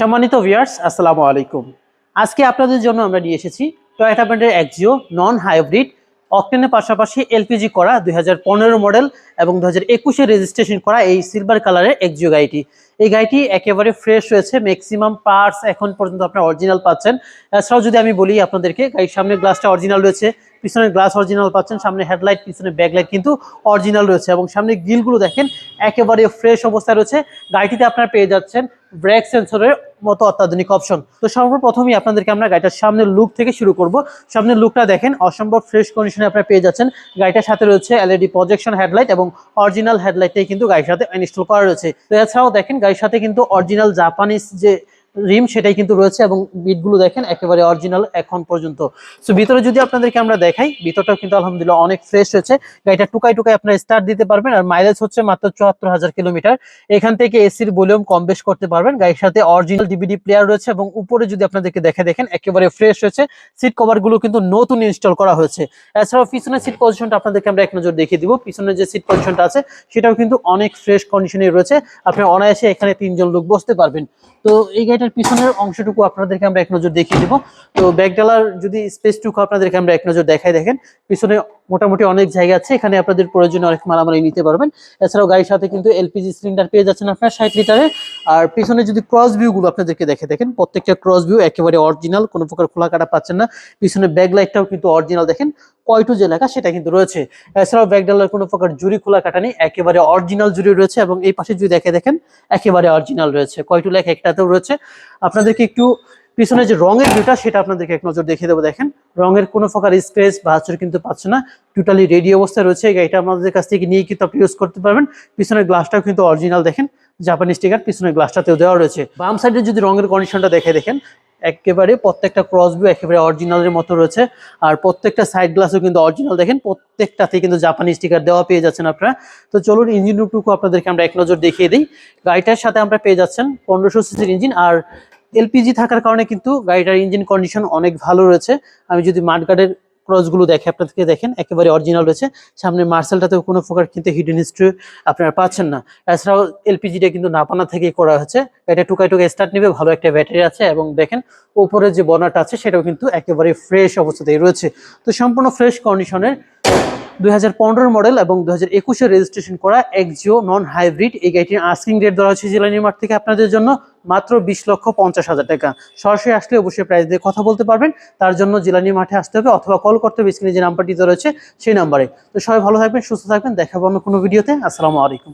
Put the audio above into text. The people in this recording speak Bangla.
সম্মানিত ভিউয়ার্স আসসালামু আলাইকুম। আজকে আপনাদের জন্য আমরা নিয়ে এসেছি টয়োটা ব্র্যান্ডের একজিও নন হাইব্রিড অকটেনের পাশাপাশি এলপিজি করা দু হাজার পনেরো মডেল এবং দু হাজার একুশে রেজিস্ট্রেশন করা এই সিলভার কালারের একজিও গাড়িটি। এই গাড়িটি একেবারে ফ্রেশ রয়েছে ম্যাক্সিমাম পার্টস এখন পর্যন্ত আপনার অরিজিনাল পাচ্ছেন। এছাড়াও যদি আমি বলি আপনাদেরকে, গাড়ির সামনে গ্লাসটা অরিজিনাল রয়েছে পিছনের গ্লাস অরিজিনাল পাচ্ছেন, সামনে হেডলাইট পিছনে ব্যাকলাইট কিন্তু অরিজিনাল রয়েছে এবং সামনে গ্রিলগুলো দেখেন, একেবারে ফ্রেশ অবস্থায় রয়েছে। গাড়িটিতে আপনারা পেয়ে যাচ্ছেন ব্রেক সেন্সরের মতো অত্যাধুনিক অপশন তো সর্বপ্রথমই আপনাদেরকে আমরা গাড়িটার সামনের লুক থেকে শুরু করব। সামনের লুকটা দেখেন, অসম্ভব ফ্রেশ কন্ডিশনে আপনারা পেয়ে যাচ্ছেন। গাড়িটার সাথে রয়েছে এলইডি প্রজেকশন হেডলাইট এবং অরিজিনাল হেডলাইটটাই কিন্তু গাড়ির সাথে ইনস্টল করা রয়েছে। তো এছাড়াও দেখেন, গাড়ির সাথে কিন্তু অরিজিনাল জাপানিজ যে রিম সেটাই কিন্তু রয়েছে এবং বিটগুলো দেখেন একেবারে অরিজিনাল এখন পর্যন্ত। সো ভিতরে যদি আপনাদেরকে আমরা দেখাই, ভিতরটাও কিন্তু আলহামদুলিল্লাহ অনেক ফ্রেশ হয়েছে গাড়িটা টুকাই টুকাই আপনারা স্টার্ট দিতে পারবেন আর মাইলেজ হচ্ছে মাত্র চুয়াত্তর হাজার কিলোমিটার। এখান থেকে এসির ভলিউম কম বেশ করতে পারবেন। গাড়ির সাথে অরিজিনাল ডিভিডি প্লেয়ার রয়েছে এবং উপরে যদি আপনাদেরকে দেখে দেখেন, একেবারে ফ্রেশ হয়েছে সিট কভারগুলো কিন্তু নতুন ইনস্টল করা হয়েছে। এছাড়াও পিছনের সিট পজিশনটা আপনাদেরকে আমরা এক নজর দেখিয়ে দিব। পিছনের যে সিট পজিশনটা আছে, সেটাও কিন্তু অনেক ফ্রেশ কন্ডিশনে রয়েছে। আপনি অনায়াসে এখানে তিনজন লোক বসতে পারবেন। তো, এই গাড়িটার পিছনের অংশটুকু আপনাদেরকে আমরা এক নজর দেখিয়ে দিব। তো ব্যাকডালার যদি স্পেসটুকু আপনাদেরকে আমরা এক নজর দেখাই দেখেন, পিছনে মোটামুটি অনেক জায়গা আছে, এখানে আপনাদের প্রয়োজনে অনেক মালামালি নিতে পারবেন। এছাড়াও গাড়ির সাথে কিন্তু এলপিজি সিলিন্ডার পেয়ে যাচ্ছেন আপনার ষাট লিটারে আর পিছনে যদি ক্রস ভিউগুলো আপনাদেরকে দেখে দেখেন, প্রত্যেকটা ক্রস ভিউ একেবারে অরিজিনাল, কোনো প্রকার খোলা কাটা পাচ্ছেন না। পিছনে ব্যাক লাইটটাও কিন্তু অরিজিনাল দেখেন। কয়টু যে লেখা সেটা কিন্তু রয়েছে। এছাড়াও ব্যাকডালার কোনো প্রকার জুরি খোলা কাটা নেই একেবারে অরিজিনাল জুরি রয়েছে এবং এই পাশে যদি দেখে দেখেন, একেবারে অরিজিনাল রয়েছে। কয়টু লেখা একটাতেও রয়েছে। আপনাদেরকে একটু পিছনে যে রঙের ভিউটা সেটা আপনাদেরকে এক নজর দেখিয়ে দেবো। দেখেন, রঙের কোনো প্রকার স্ক্রেচ বা আচর কিন্তু পাচ্ছে না। টোটালি রেডি অবস্থায় রয়েছে। গাড়িটা আমাদের কাছ থেকে নিয়ে কিন্তু আপনি ইউজ করতে পারবেন। পিছনের গ্লাসটাও কিন্তু অরিজিনাল দেখেন জাপানি স্টিকার পিছনের গ্লাসটাতেও দেওয়া রয়েছে। বাম সাইডে যদি রঙের কন্ডিশনটা দেখে দেখেন একেবারে প্রত্যেকটা ক্রস ভিউ একেবারে অরিজিনালের মতো রয়েছে। আর প্রত্যেকটা সাইড গ্লাসও কিন্তু অরিজিনাল দেখেন, প্রত্যেকটাতে কিন্তু জাপানি স্টিকার দেওয়া পেয়ে যাচ্ছেন আপনারা। তো চলুন ইঞ্জিন রুটটুকু আপনাদেরকে আমরা এক নজর দেখিয়ে দিই। গাড়িটার সাথে আমরা পেয়ে যাচ্ছেন পনেরোশো সিসির ইঞ্জিন আর এলপিজি থাকার কারণে কিন্তু গাড়িটার ইঞ্জিন কন্ডিশন অনেক ভালো রয়েছে। আমি যদি মাঠগার্ডের ক্রসগুলো দেখে আপনাদেরকে দেখেন, একেবারে অরিজিনাল রয়েছে। সামনে মার্সেলটাতেও কোনো প্রকার কিন্তু হিডেন হিস্ট্রি আপনারা পাচ্ছেন না। এছাড়াও এলপিজিটা কিন্তু নাপানা থেকে করা হয়েছে। এটা টুকায় টুকাই স্টার্ট নেবে, ভালো একটা ব্যাটারি আছে এবং দেখেন ওপরে যে বনাটা আছে, সেটাও কিন্তু একেবারে ফ্রেশ অবস্থাতেই রয়েছে। তো সম্পূর্ণ ফ্রেশ কন্ডিশনের দুই হাজার পনেরো মডেল এবং দুই হাজার একুশে রেজিস্ট্রেশন করা এক্সিও নন হাইব্রিড এই গাড়িটির আস্কিং রেট ধরা হচ্ছে জেলা মাঠ থেকে আপনাদের জন্য মাত্র বিশ লক্ষ পঞ্চাশ হাজার টাকা। সরাসরি আসলে অবশ্যই প্রাইস দিয়ে কথা বলতে পারবেন। তার জন্য জেলানি মাঠে আসতে হবে অথবা কল করতে হবে স্ক্রিনে যে নাম্বারটি রয়েছে সেই নাম্বারে তো সবাই ভালো থাকবেন, সুস্থ থাকবেন। দেখাবো অন্য কোনো ভিডিওতে আসসালামু আলাইকুম।